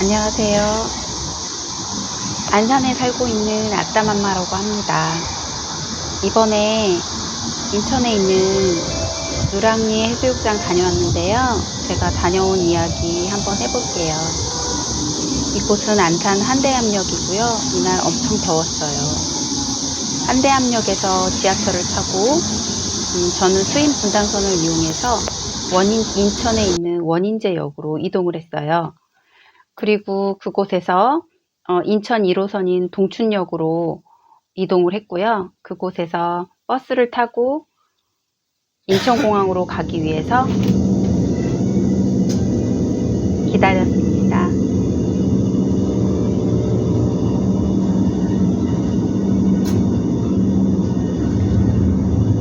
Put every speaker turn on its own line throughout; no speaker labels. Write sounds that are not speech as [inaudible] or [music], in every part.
안녕하세요. 안산에 살고 있는 아따맘마라고 합니다. 이번에 인천에 있는 누랑리 해수욕장 다녀왔는데요. 제가 다녀온 이야기 한번 해볼게요. 이곳은 안산 한대암역이고요. 이날 엄청 더웠어요. 한대암역에서 지하철을 타고 음, 저는 수인 분당선을 이용해서 원인 인천에 있는 원인제역으로 이동을 했어요. 그리고 그곳에서 어, 인천 1호선인 동춘역으로 이동을 했고요. 그곳에서 버스를 타고 인천공항으로 가기 위해서 기다렸습니다.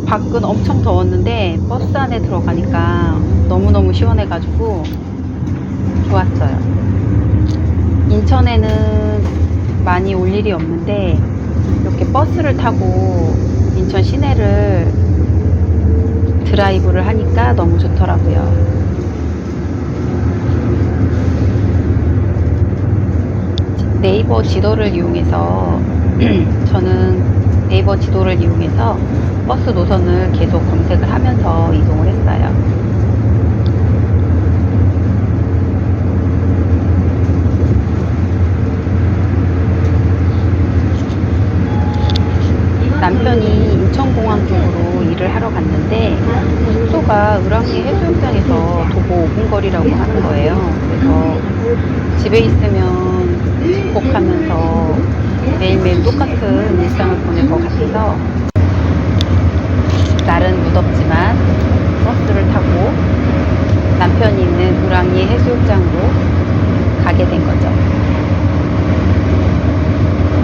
밖은 엄청 더웠는데 버스 안에 들어가니까 너무너무 시원해가지고 좋았어요. 인천에는 많이 올 일이 없는데 이렇게 버스를 타고 인천 시내를 드라이브를 하니까 너무 좋더라고요. 네이버 지도를 이용해서 [clears throat] 저는 네이버 지도를 이용해서 버스 노선을 계속 검색을 하면서 이동을 했어요. 남편이 인천공항 쪽으로 일을 하러 갔는데 숙소가 을왕리 해수욕장에서 도보 5분 거리라고 하는 거예요. 그래서 집에 있으면 집콕하면서 매일매일 똑같은 일상을 보낼 것 같아서 날은 무덥지만 버스를 타고 남편이 있는 을왕리 해수욕장으로 가게 된 거죠.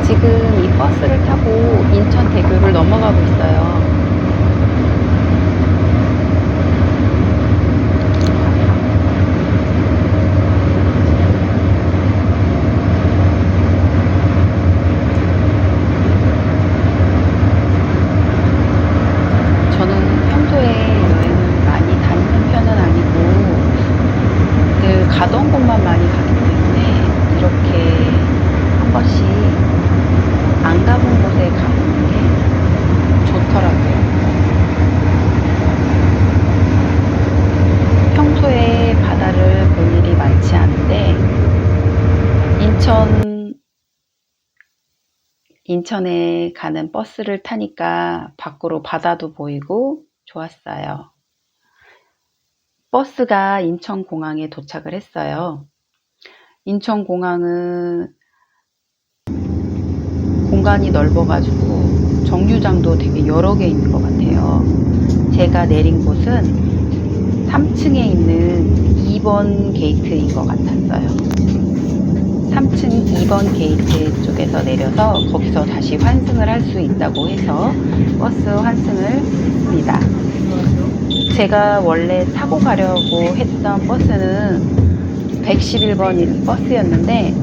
지금 이 버스를 타고 인천대교를 넘어가고 있어요. 저는 평소에 여행을 많이 다니는 편은 아니고 늘 가던 곳만 많이 가기 때문에 이렇게 한 번씩 안 가본 곳에 가보는 게 좋더라고요. 평소에 바다를 볼 일이 많지 않은데 인천 인천에 가는 버스를 타니까 밖으로 바다도 보이고 좋았어요. 버스가 인천공항에 도착을 했어요. 인천공항은 공간이 넓어가지고 정류장도 되게 여러 개 있는 것 같아요. 제가 내린 곳은 3층에 있는 2번 게이트인 것 같았어요. 3층 2번 게이트 쪽에서 내려서 거기서 다시 환승을 할 수 있다고 해서 버스 환승을 했습니다. 제가 원래 타고 가려고 했던 버스는 111번 버스였는데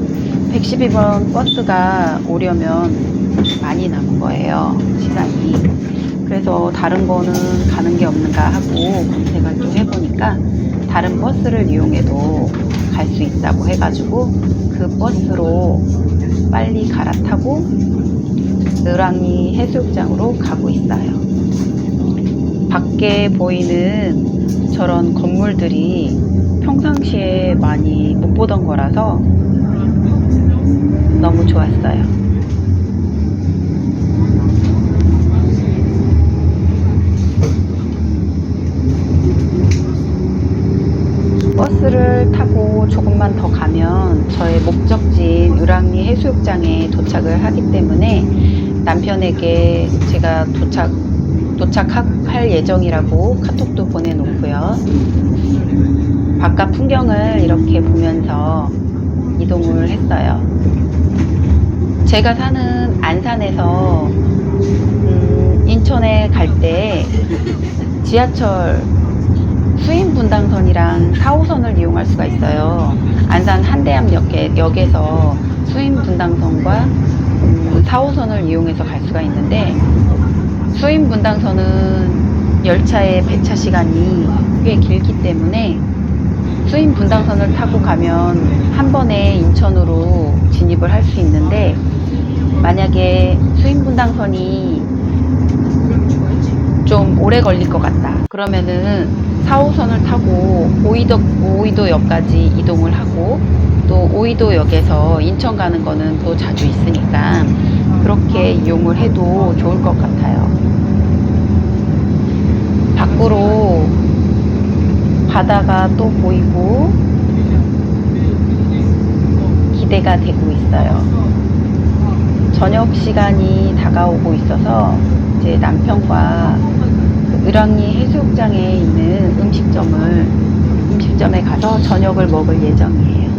112번 버스가 오려면 많이 남은 거예요. 시간이. 그래서 다른 거는 가는 게 없는가 하고 검색을 좀 해보니까 다른 버스를 이용해도 갈 수 있다고 해가지고 그 버스로 빨리 갈아타고 느랑이 해수욕장으로 가고 있어요. 밖에 보이는 저런 건물들이 평상시에 많이 못 보던 거라서 너무 좋았어요. 버스를 타고 조금만 더 가면 저의 목적지인 유랑리 해수욕장에 도착을 하기 때문에 남편에게 제가 도착, 도착할 예정이라고 카톡도 보내놓고요. 바깥 풍경을 이렇게 보면서 이동을 했어요. 제가 사는 안산에서 음, 인천에 갈 때 지하철 수인 분당선이랑 4호선을 이용할 수가 있어요. 안산 한대암역에 역에서 수인 분당선과 음, 4호선을 이용해서 갈 수가 있는데 수인 분당선은 열차의 배차 시간이 꽤 길기 때문에 수인 분당선을 타고 가면 한 번에 인천으로 진입을 할 수 있는데 만약에 수인 분당선이 좀 오래 걸릴 것 같다. 그러면은 4호선을 타고 오이도, 오이도역까지 이동을 하고 또 오이도역에서 인천 가는 거는 또 자주 있으니까 그렇게 이용을 해도 좋을 것 같아요. 밖으로 바다가 또 보이고 기대가 되고 있어요. 저녁 시간이 다가오고 있어서 이제 남편과 그 을왕리 해수욕장에 있는 음식점을 음식점에 가서 저녁을 먹을 예정이에요.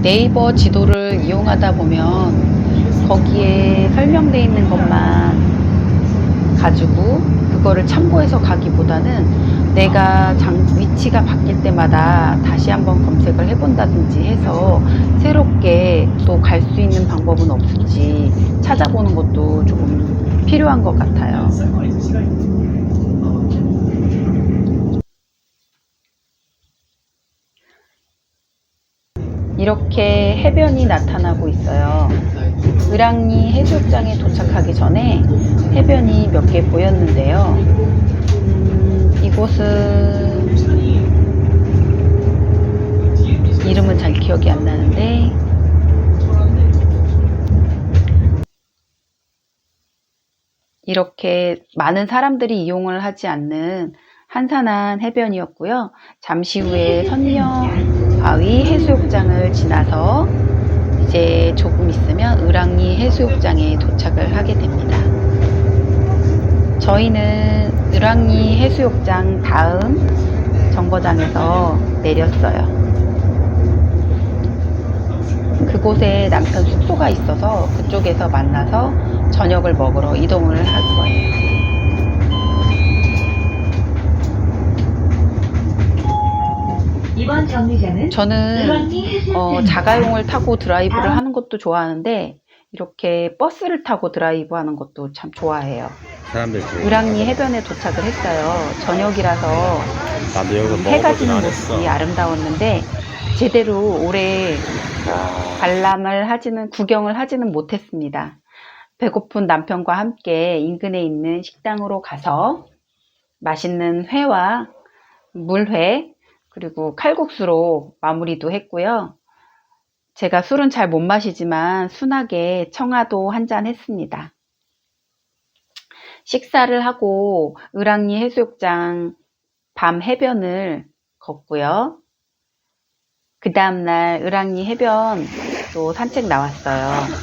네이버 지도를 이용하다 보면 거기에 설명되어 있는 것만 가지고 그거를 참고해서 가기보다는 내가 장, 위치가 바뀔 때마다 다시 한번 검색을 해본다든지 해서 새롭게 또 갈 수 있는 방법은 없을지 찾아보는 것도 조금 필요한 것 같아요. 이렇게 해변이 나타나고 있어요. 을왕리 해수욕장에 도착하기 전에 해변이 몇 개 보였는데요. 음, 이곳은 이름은 잘 기억이 안 나는데 이렇게 많은 사람들이 이용을 하지 않는 한산한 해변이었고요. 잠시 후에 선녀 바위 해수욕장을 지나서 이제 조금 있으면 을왕리 해수욕장에 도착을 하게 됩니다. 저희는 을왕리 해수욕장 다음 정거장에서 내렸어요. 그곳에 남편 숙소가 있어서 그쪽에서 만나서 저녁을 먹으러 이동을 할 거예요.
이번 정류장은
저는 어, 자가용을 타고 드라이브를 하는 것도 좋아하는데 이렇게 버스를 타고 드라이브 하는 것도 참 좋아해요.
사람들 그
을왕리 해변에 도착을 했어요. 저녁이라서
여기서
해가 지는. 모습이 아름다웠는데 제대로 올해 관람을 하지는 구경을 하지는 못했습니다. 배고픈 남편과 함께 인근에 있는 식당으로 가서 맛있는 회와 물회 그리고 칼국수로 마무리도 했고요. 제가 술은 잘 못 마시지만 순하게 청아도 한 잔 했습니다. 식사를 하고 을왕리 해수욕장 밤 해변을 걷고요. 그 다음날 을왕리 해변 또 산책 나왔어요.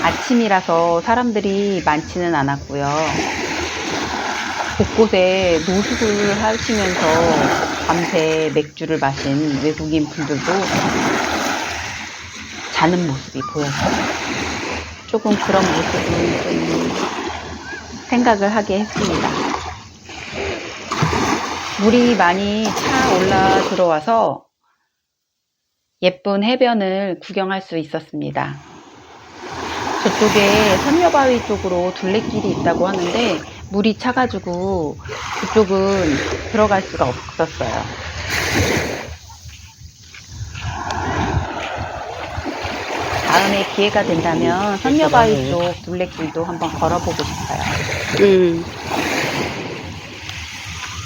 아침이라서 사람들이 많지는 않았고요. 곳곳에 노숙을 하시면서 밤새 맥주를 마신 외국인 분들도 자는 모습이 보였어요. 조금 그런 모습을 좀 생각을 하게 했습니다. 물이 많이 차 올라 들어와서 예쁜 해변을 구경할 수 있었습니다. 저쪽에 선녀바위 쪽으로 둘레길이 있다고 하는데 물이 차가지고 그쪽은 들어갈 수가 없었어요. 다음에 기회가 된다면 선녀바위 쪽 둘레길도 한번 걸어보고 싶어요.
음,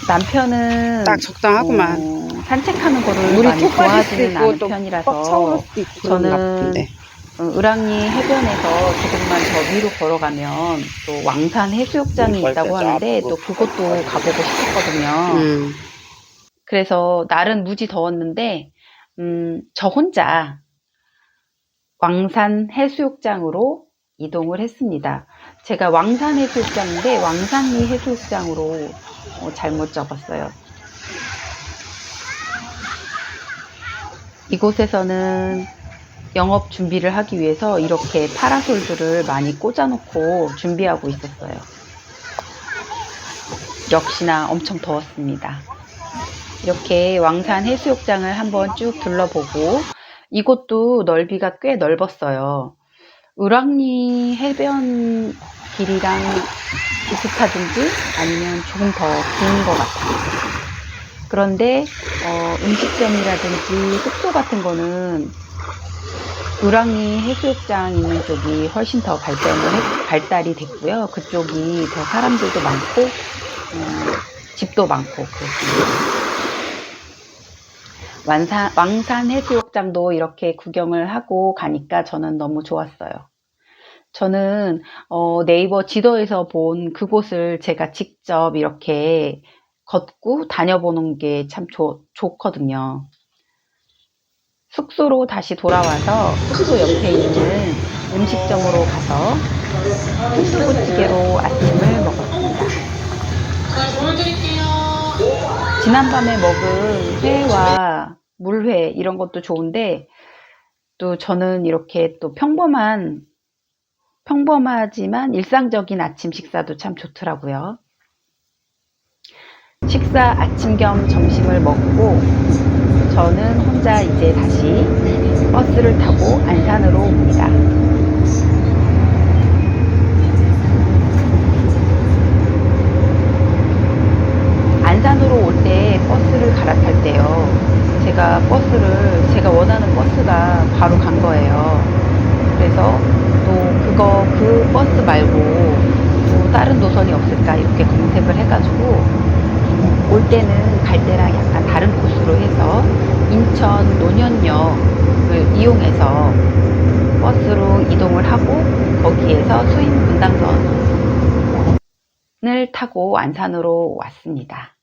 남편은
딱 적당하구만.
어, 산책하는 거를
물이
많이
툭 빠질 수도
좋아하지는
있고
않은
또
편이라서
꽉 차오를 수도 있고
저는
같은데.
어, 을왕리 해변에서 조금만 더 위로 걸어가면 또 왕산 해수욕장이
물
있다고 하는데 쫙또 그것도 가보고 싶었거든요.
음,
그래서 날은 무지 더웠는데 음, 저 혼자 왕산 해수욕장으로 이동을 했습니다. 제가 왕산 해수욕장인데 왕산리 해수욕장으로 어, 잘못 적었어요. 이곳에서는 영업 준비를 하기 위해서 이렇게 파라솔들을 많이 꽂아놓고 준비하고 있었어요. 역시나 엄청 더웠습니다. 이렇게 왕산 해수욕장을 한번 쭉 둘러보고 이곳도 넓이가 꽤 넓었어요. 을왕리 해변 길이랑 비슷하든지 아니면 조금 더 긴 것 같아요. 그런데 어, 음식점이라든지 숙소 같은 거는 을왕리 해수욕장 있는 쪽이 훨씬 더 발전을 했- 발달이 됐고요. 그쪽이 더 사람들도 많고 어, 집도 많고 그렇습니다. 완산, 왕산 해수욕장도 이렇게 구경을 하고 가니까 저는 너무 좋았어요. 저는 어, 네이버 지도에서 본 그곳을 제가 직접 이렇게 걷고 다녀보는 게 참 좋거든요. 숙소로 다시 돌아와서 숙소 옆에 있는 음식점으로 가서 순두부찌개로 아침을 먹었습니다. 지난밤에 먹은 회와 물회 이런 것도 좋은데 또 저는 이렇게 또 평범한 평범하지만 일상적인 아침 식사도 참 좋더라고요. 식사 아침 겸 점심을 먹고 저는 혼자 이제 다시 버스를 타고 안산으로 옵니다. 안산으로 올 때 버스를 갈아탈 때요. 제가 버스를 제가 원하는 버스가 바로 간 거예요. 그래서 또 그거 그 버스 말고 또 다른 노선이 없을까 이렇게 검색을 해가지고 올 때는 갈 때랑 약간 다른 코스로 해서 인천 논현역을 이용해서 버스로 이동을 하고 거기에서 수인 분당선을 타고 안산으로 왔습니다.